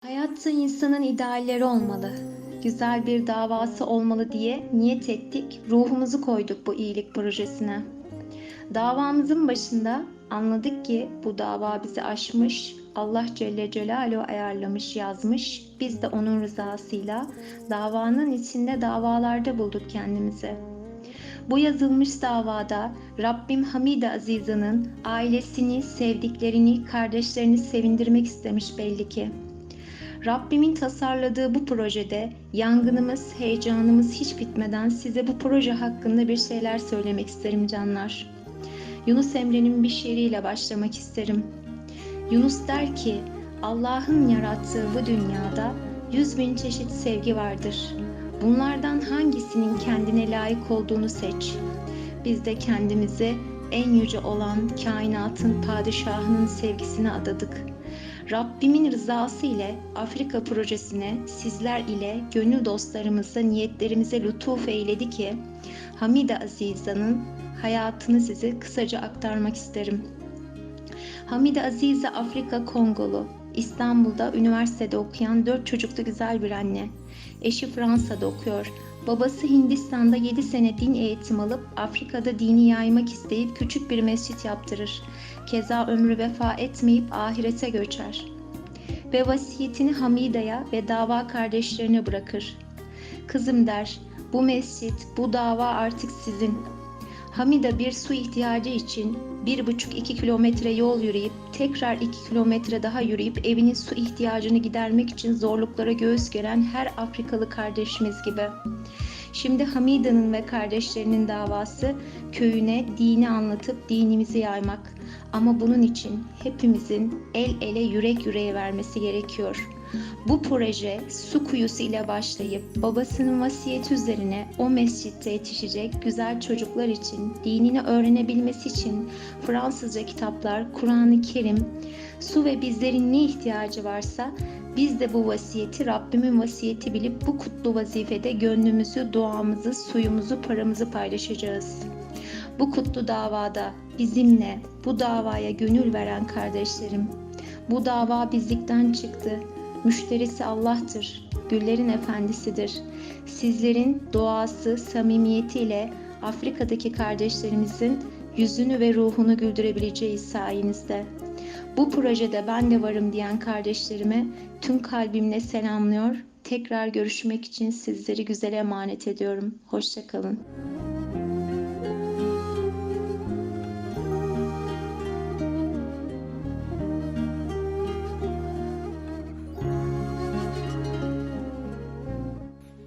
Hayatta insanın idealleri olmalı. Güzel bir davası olmalı diye niyet ettik, ruhumuzu koyduk bu iyilik projesine. Davamızın başında anladık ki bu dava bizi aşmış, Allah Celle Celaluhu ayarlamış, yazmış. Biz de onun rızasıyla davanın içinde davalarda bulduk kendimizi. Bu yazılmış davada Rabbim Hamide Aziza'nın ailesini, sevdiklerini, kardeşlerini sevindirmek istemiş belli ki. Rabbimin tasarladığı bu projede yangınımız, heyecanımız hiç bitmeden size bu proje hakkında bir şeyler söylemek isterim canlar. Yunus Emre'nin bir şiiriyle başlamak isterim. Yunus der ki, Allah'ın yarattığı bu dünyada yüz bin çeşit sevgi vardır. Bunlardan hangisinin kendine layık olduğunu seç. Biz de kendimizi en yüce olan kainatın padişahının sevgisine adadık. Rabbimin rızası ile Afrika projesine sizler ile gönül dostlarımızla niyetlerimize lütuf eyledi ki Hamide Aziza'nın hayatını size kısaca aktarmak isterim. Hamide Azize Afrika Kongolu, İstanbul'da üniversitede okuyan dört çocuklu güzel bir anne. Eşi Fransa'da okuyor. Babası Hindistan'da 7 sene din eğitim alıp Afrika'da dini yaymak isteyip küçük bir mescit yaptırır. Keza ömrü vefa etmeyip ahirete göçer. Ve vasiyetini Hamide'ye ve dava kardeşlerine bırakır. Kızım der, bu mescit, bu dava artık sizin. Hamida bir su ihtiyacı için bir buçuk iki kilometre yol yürüyüp tekrar iki kilometre daha yürüyüp evinin su ihtiyacını gidermek için zorluklara göğüs geren her Afrikalı kardeşimiz gibi. Şimdi Hamida'nın ve kardeşlerinin davası köyüne dini anlatıp dinimizi yaymak. Ama bunun için hepimizin el ele yürek yüreğe vermesi gerekiyor. Bu proje su kuyusu ile başlayıp babasının vasiyeti üzerine o mescitte yetişecek güzel çocuklar için, dinini öğrenebilmesi için Fransızca kitaplar, Kur'an-ı Kerim, su ve bizlerin ne ihtiyacı varsa biz de bu vasiyeti Rabbimin vasiyeti bilip bu kutlu vazifede gönlümüzü, duamızı, suyumuzu, paramızı paylaşacağız. Bu kutlu davada bizimle bu davaya gönül veren kardeşlerim, bu dava bizlikten çıktı. Müşterisi Allah'tır, güllerin efendisidir. Sizlerin duası, samimiyetiyle Afrika'daki kardeşlerimizin yüzünü ve ruhunu güldürebileceğiz sayenizde. Bu projede ben de varım diyen kardeşlerime tüm kalbimle selamlıyor. Tekrar görüşmek için sizleri güzel emanet ediyorum. Hoşçakalın.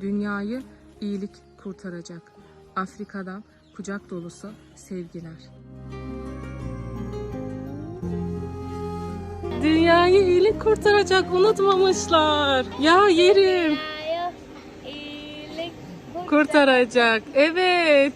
Dünyayı iyilik kurtaracak. Afrika'dan kucak dolusu sevgiler. Dünyayı iyilik kurtaracak unutmamışlar. Ya yerim Dünyayı iyilik kurtaracak. Evet.